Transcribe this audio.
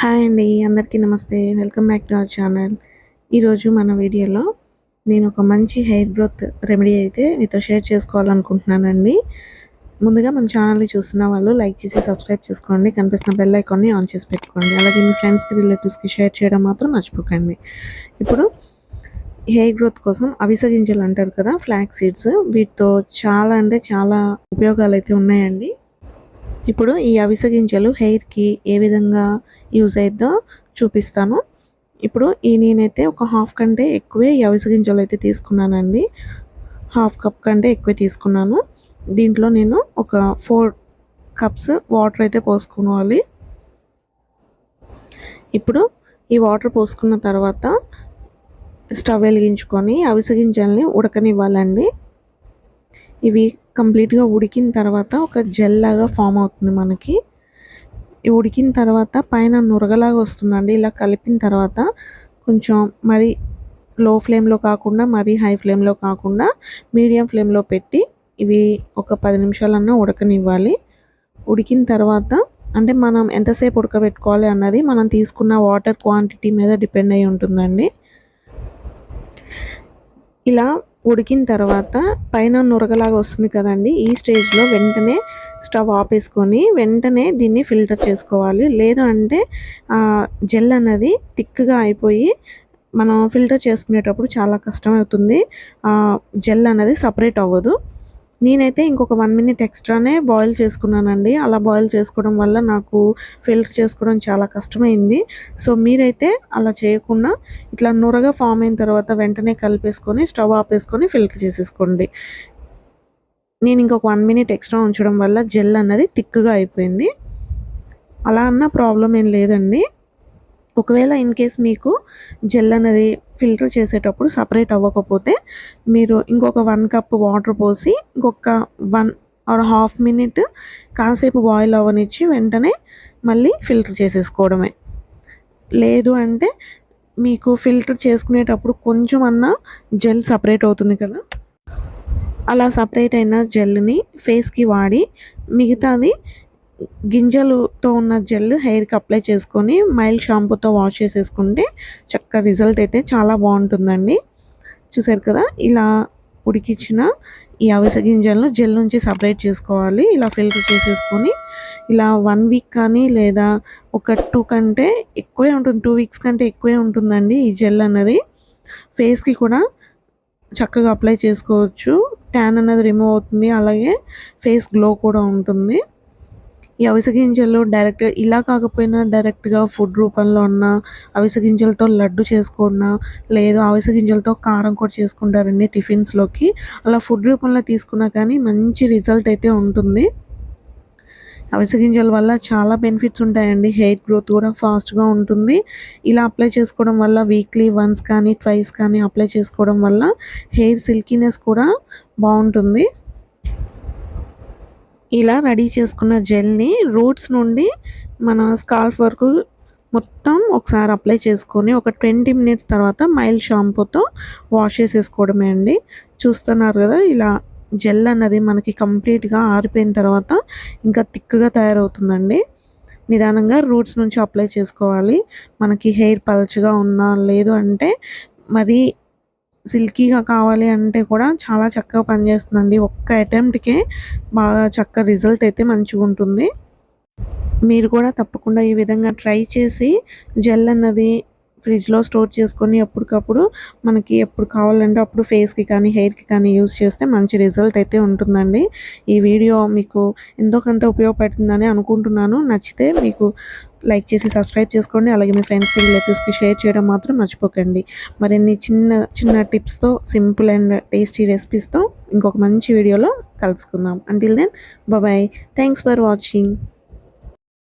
Hi అండి అందరికీ నమస్తే. Welcome back to our channel. ఈరోజు మన వీడియోలో నేను ఒక మంచి హెయిర్ గ్రోత్ రెమెడీ అయితే మీతో షేర్ చేసుకోవాలనుకుంటున్నానండి. ముందుగా మన ఛానల్ని చూస్తున్న వాళ్ళు లైక్ చేసి సబ్స్క్రైబ్ చేసుకోండి. కనిపిస్తున్న బెల్ ఐకాన్ని ఆన్ చేసి పెట్టుకోండి. అలాగే మీ ఫ్రెండ్స్కి రిలేటివ్స్కి షేర్ చేయడం మాత్రం మర్చిపోకండి. ఇప్పుడు హెయిర్ గ్రోత్ కోసం అవిస గింజలు అంటారు కదా ఫ్లాక్ సీడ్స్. వీటితో చాలా అంటే చాలా ఉపయోగాలు అయితే ఉన్నాయండి. ఇప్పుడు ఈ అవిస గింజలు హెయిర్కి ఏ విధంగా యూజ్ అయిద్దో చూపిస్తాను. ఇప్పుడు ఈ నేనైతే ఒక హాఫ్ కంటే ఎక్కువే ఈ గింజలు అయితే తీసుకున్నానండి. హాఫ్ కప్ కంటే ఎక్కువ తీసుకున్నాను. దీంట్లో నేను ఒక ఫోర్ కప్స్ వాటర్ అయితే పోసుకోవాలి ఇప్పుడు ఈ వాటర్ పోసుకున్న తర్వాత స్టవ్ వెలిగించుకొని అవిసె గింజల్ని ఉడకనివ్వాలండి. ఇవి కంప్లీట్గా ఉడికిన తర్వాత ఒక జెల్ లాగా ఫామ్ అవుతుంది మనకి. ఉడికిన తర్వాత పైన నురగలాగా వస్తుందండి. ఇలా కలిపిన తర్వాత కొంచెం మరి లో ఫ్లేమ్లో కాకుండా మరీ హై ఫ్లేమ్లో కాకుండా మీడియం ఫ్లేమ్లో పెట్టి ఇవి ఒక పది నిమిషాలన్నా ఉడకనివ్వాలి. ఉడికిన తర్వాత అంటే మనం ఎంతసేపు ఉడకబెట్టుకోవాలి అన్నది మనం తీసుకున్న వాటర్ క్వాంటిటీ మీద డిపెండ్ అయి ఉంటుందండి. ఇలా ఉడికిన తర్వాత పైన నురగలాగా వస్తుంది కదండి. ఈ స్టేజ్లో వెంటనే స్టవ్ ఆపేసుకొని వెంటనే దీన్ని ఫిల్టర్ చేసుకోవాలి. లేదు అంటే జెల్ అనేది థిక్గా అయిపోయి మనం ఫిల్టర్ చేసుకునేటప్పుడు చాలా కష్టం అవుతుంది జెల్ అనేది సపరేట్ అవ్వదు. నేనైతే ఇంకొక వన్ మినిట్ ఎక్స్ట్రానే బాయిల్ చేసుకున్నానండి. అలా బాయిల్ చేసుకోవడం వల్ల నాకు ఫిల్టర్ చేసుకోవడం చాలా కష్టమైంది. సో మీరైతే అలా చేయకుండా ఇట్లా నురగా ఫామ్ అయిన తర్వాత వెంటనే కలిపేసుకొని స్టవ్ ఆపేసుకొని ఫిల్టర్ చేసేసుకోండి. నేను ఇంకొక వన్ మినిట్ ఎక్స్ట్రా ఉంచడం వల్ల జెల్ అన్నది థిక్గా అయిపోయింది. అలా అన్న ప్రాబ్లం ఏం లేదండి. ఒకవేళ ఇన్ కేస్ మీకు జెల్ అనేది ఫిల్టర్ చేసేటప్పుడు సపరేట్ అవ్వకపోతే మీరు ఇంకొక వన్ కప్ వాటర్ పోసి ఇంకొక వన్ ఆర్ హాఫ్ మినిట్ కాసేపు బాయిల్ అవ్వనిచ్చి వెంటనే మళ్ళీ ఫిల్టర్ చేసేసుకోవడమే. లేదు అంటే మీకు ఫిల్టర్ చేసుకునేటప్పుడు కొంచెం అన్నా జెల్ సపరేట్ అవుతుంది కదా? అలా సపరేట్ అయిన జెల్ని ఫేస్కి వాడి మిగతాది గింజలుతో ఉన్న జెల్ హెయిర్కి అప్లై చేసుకొని మైల్డ్ షాంపూతో వాష్ చేసేసుకుంటే చక్క రిజల్ట్ అయితే చాలా బాగుంటుందండి. చూసారు కదా ఇలా ఉడికించిన ఈ అవిసె గింజలను జెల్ నుంచి సపరేట్ చేసుకోవాలి. ఇలా ఫిల్టర్ చేసేసుకొని ఇలా వన్ వీక్ కానీ లేదా ఒక టూ కంటే ఎక్కువే ఉంటుంది టూ వీక్స్ కంటే ఎక్కువే ఉంటుందండి ఈ జెల్ అన్నది. ఫేస్కి కూడా చక్కగా అప్లై చేసుకోవచ్చు. ట్యాన్ అనేది రిమూవ్ అవుతుంది అలాగే ఫేస్ గ్లో కూడా ఉంటుంది. ఈ అవిసె గింజలు డైరెక్ట్ ఇలా కాకపోయినా డైరెక్ట్గా ఫుడ్ రూపంలో ఉన్న అవిసె గింజలతో లడ్డు చేసుకున్నా లేదు అవిసె గింజలతో కారం కూడా చేసుకుంటారండి టిఫిన్స్లోకి అలా ఫుడ్ రూపంలో తీసుకున్నా కానీ మంచి రిజల్ట్ అయితే ఉంటుంది. అవిసె గింజల వల్ల చాలా బెనిఫిట్స్ ఉంటాయండి. హెయిర్ గ్రోత్ కూడా ఫాస్ట్గా ఉంటుంది. ఇలా అప్లై చేసుకోవడం వల్ల వీక్లీ వన్స్ కానీ ట్వైస్ కానీ అప్లై చేసుకోవడం వల్ల హెయిర్ సిల్కీనెస్ కూడా బాగుంటుంది. ఇలా రెడీ చేసుకున్న జెల్ని రూట్స్ నుండి మన స్కాల్ఫ్ వరకు మొత్తం ఒకసారి అప్లై చేసుకొని ఒక ట్వంటీ మినిట్స్ తర్వాత మైల్డ్ షాంపూతో వాష్ చేసేసుకోవడమే అండి. చూస్తున్నారు కదా ఇలా జెల్ అన్నది మనకి కంప్లీట్గా ఆరిపోయిన తర్వాత ఇంకా థిక్గా తయారవుతుందండి. నిదానంగా రూట్స్ నుంచి అప్లై చేసుకోవాలి. మనకి హెయిర్ పల్చగా ఉన్నా లేదు అంటే మరి సిల్కీగా కావాలి అంటే కూడా చాలా చక్కగా పనిచేస్తుందండి. ఒక్క అటెంప్ట్కే బాగా చక్క రిజల్ట్ అయితే మంచిగా ఉంటుంది. మీరు కూడా తప్పకుండా ఈ విధంగా ట్రై చేసి జెల్ అన్నది ఫ్రిడ్జ్లో స్టోర్ చేసుకొని ఎప్పటికప్పుడు మనకి ఎప్పుడు కావాలంటే అప్పుడు ఫేస్కి కానీ హెయిర్కి కానీ యూస్ చేస్తే మంచి రిజల్ట్ అయితే ఉంటుందండి. ఈ వీడియో మీకు ఎంతో కొంత ఉపయోగపడుతుందని అనుకుంటున్నాను. నచ్చితే మీకు లైక్ చేసి సబ్స్క్రైబ్ చేసుకోండి. అలాగే మీ ఫ్రెండ్స్కి రిలేటివ్స్కి షేర్ చేయడం మాత్రం మర్చిపోకండి. మరిన్ని చిన్న చిన్న టిప్స్తో సింపుల్ అండ్ టేస్టీ రెసిపీస్తో ఇంకొక మంచి వీడియోలో కలుసుకుందాం. Until then bye thanks for watching